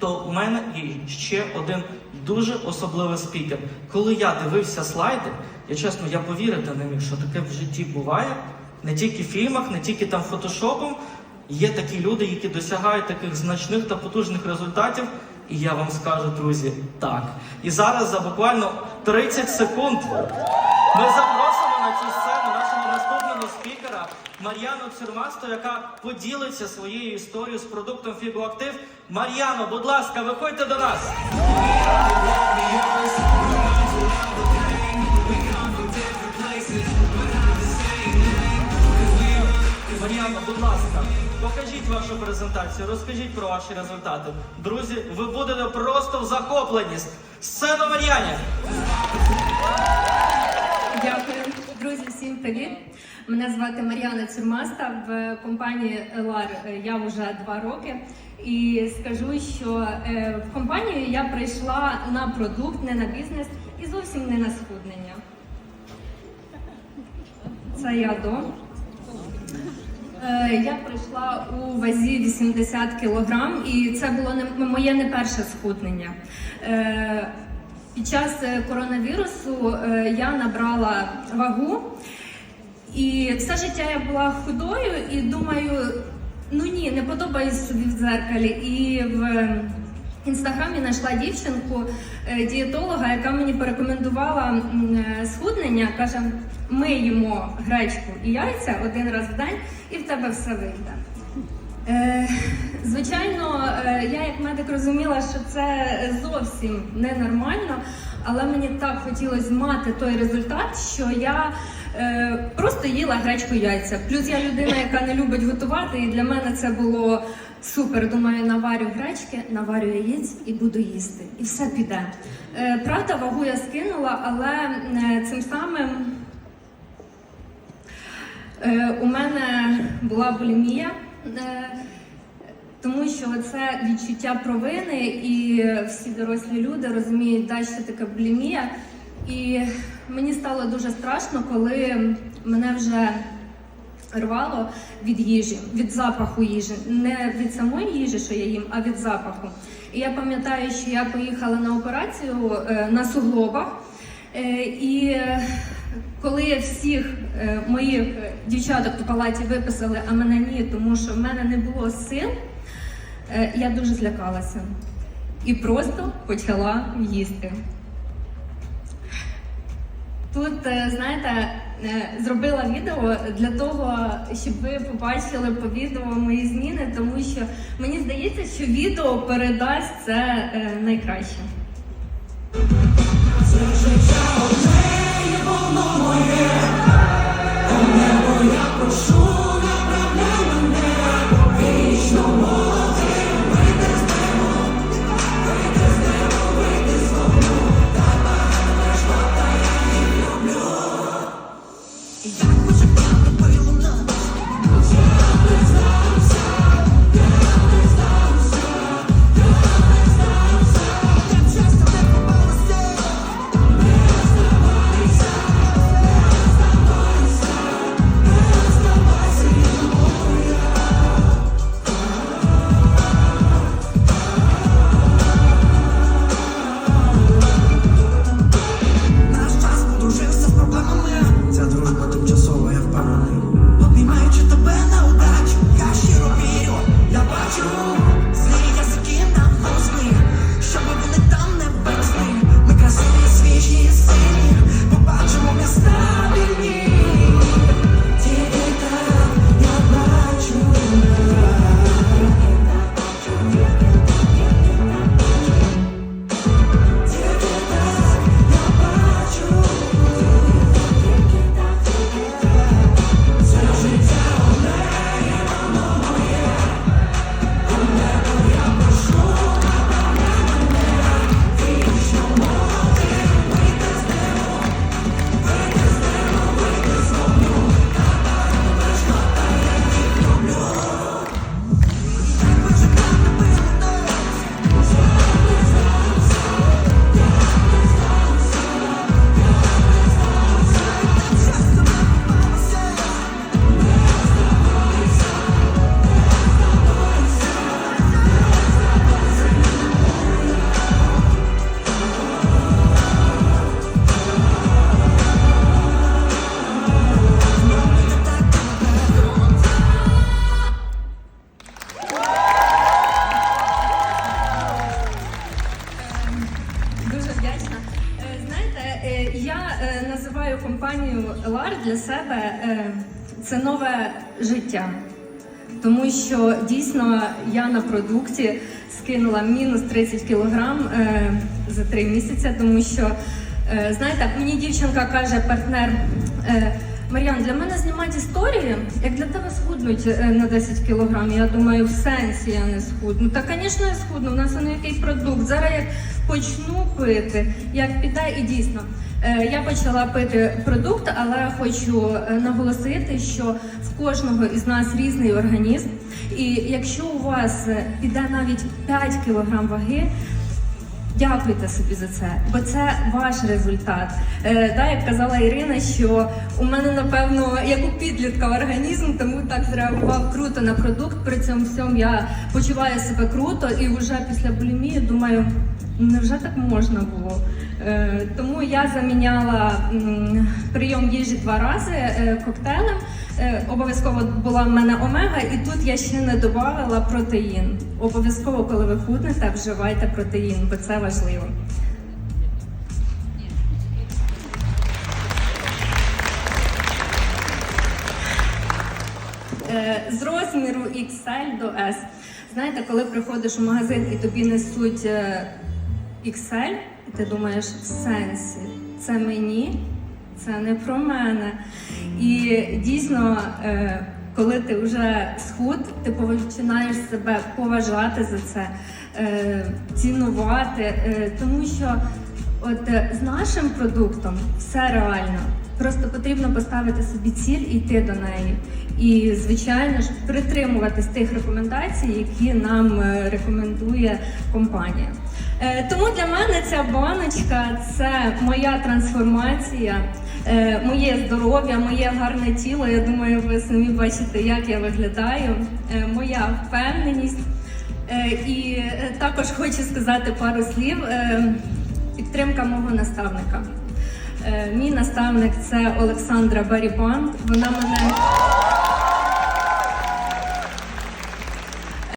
то у мене є ще один дуже особливий спікер. Коли я дивився слайди, я чесно, я повірити не міг, що таке в житті буває. Не тільки в фільмах, не тільки там фотошопом. Є такі люди, які досягають таких значних та потужних результатів. І я вам скажу, друзі, так. І зараз за буквально 30 секунд ми запросимо на цю сцену Мар'яну Цюрмасту, яка поділиться своєю історією з продуктом Фігоактив. Мар'яно, будь ласка, виходьте до нас. Мар'яно, будь ласка, покажіть вашу презентацію, розкажіть про ваші результати. Друзі, ви будете просто в захопленні. Сцена Мар'яні! Дякую, друзі, всім привіт. Мене звати Мар'яна Цюрмаста. В компанії Елар я вже два роки. І скажу, що е, в компанію я прийшла на продукт, не на бізнес і зовсім не на схуднення. Це я до. Е, Я прийшла у вазі 80 кг, і це було не моє не перше схуднення. Е, Під час е, коронавірусу е, я набрала вагу, і все життя я була худою і думаю, ну ні, не подобаюсь собі в дзеркалі. І в інстаграмі знайшла дівчинку, е, дієтолога, яка мені порекомендувала е, схуднення. каже, ми їмо гречку і яйця один раз в день, і в тебе все вийде. Е, звичайно, е, я як медик розуміла, що це зовсім ненормально, але мені так хотілося мати той результат, що я е, просто їла гречку яйця. Плюс я людина, яка не любить готувати, і для мене це було супер. Думаю, наварю гречки, наварю яєць і буду їсти. І все піде. Правда, вагу я скинула, але цим самим. У мене була булімія, тому що це відчуття провини, і всі дорослі люди розуміють, да, що таке булімія. І мені стало дуже страшно, коли мене вже рвало від їжі, від запаху їжі, не від самої їжі, що я їм, а від запаху. І я пам'ятаю, що я поїхала на операцію е, на суглобах. Е, І коли всіх е, Е, моїх дівчаток в палаті виписали, а мене ні, тому що в мене не було сил, е, я дуже злякалася і просто почала їсти. Тут, е, знаєте, зробила відео для того, щоб ви побачили по відео мої зміни, тому що мені здається, що відео передасть це найкраще. Це життя одне, воно моє. Is that what е, найкраще. компанію Елар для себе е, це нове життя. Тому що дійсно я на продукті скинула мінус 30 кілограм е, за три місяці, тому що е, знаєте, мені дівчинка каже, партнер. Е, Мар'ян, для мене знімати історії, як для тебе схуднуть е, на 10 кілограм. Я думаю, в сенсі я не схудну. Та, звісно, я схудну. У нас воно який продукт. Зараз як почну пити, як піде, і дійсно. Е, Я почала пити продукт, але хочу е, наголосити, що в кожного із нас різний організм. І якщо у вас е, піде навіть 5 кг ваги, Дякуйте собі за це, бо це ваш результат. Е, да, як казала Ірина, що у мене напевно як у підлітка організм, тому так зреагував круто на продукт. При цьому всьому я почуваю себе круто і вже після булімії думаю, «Ну, невже так можна було? Е, тому я заміняла прийом їжі два рази е, коктейлем. Е, Обов'язково була в мене омега, і тут я ще не додавала протеїн. Обов'язково, коли ви худнете, вживайте протеїн, бо це важливо. З розміру XL до S. Знаєте, коли приходиш у магазин і тобі несуть XL, ти думаєш, в сенсі, це мені, це не про мене. І дійсно, е, коли ти вже схуд, ти починаєш себе поважати за це, е, цінувати, е, тому що от з нашим продуктом все реально. Просто потрібно поставити собі ціль і йти до неї. І, звичайно ж, притримуватись тих рекомендацій, які нам е, рекомендує компанія. Е, Тому для мене ця баночка це моя трансформація, е, моє здоров'я, моє гарне тіло. Я думаю, ви самі бачите, як я виглядаю, моя впевненість. І також хочу сказати пару слів. Підтримка мого наставника. Е, Мій наставник це Олександра Барібан. Вона мене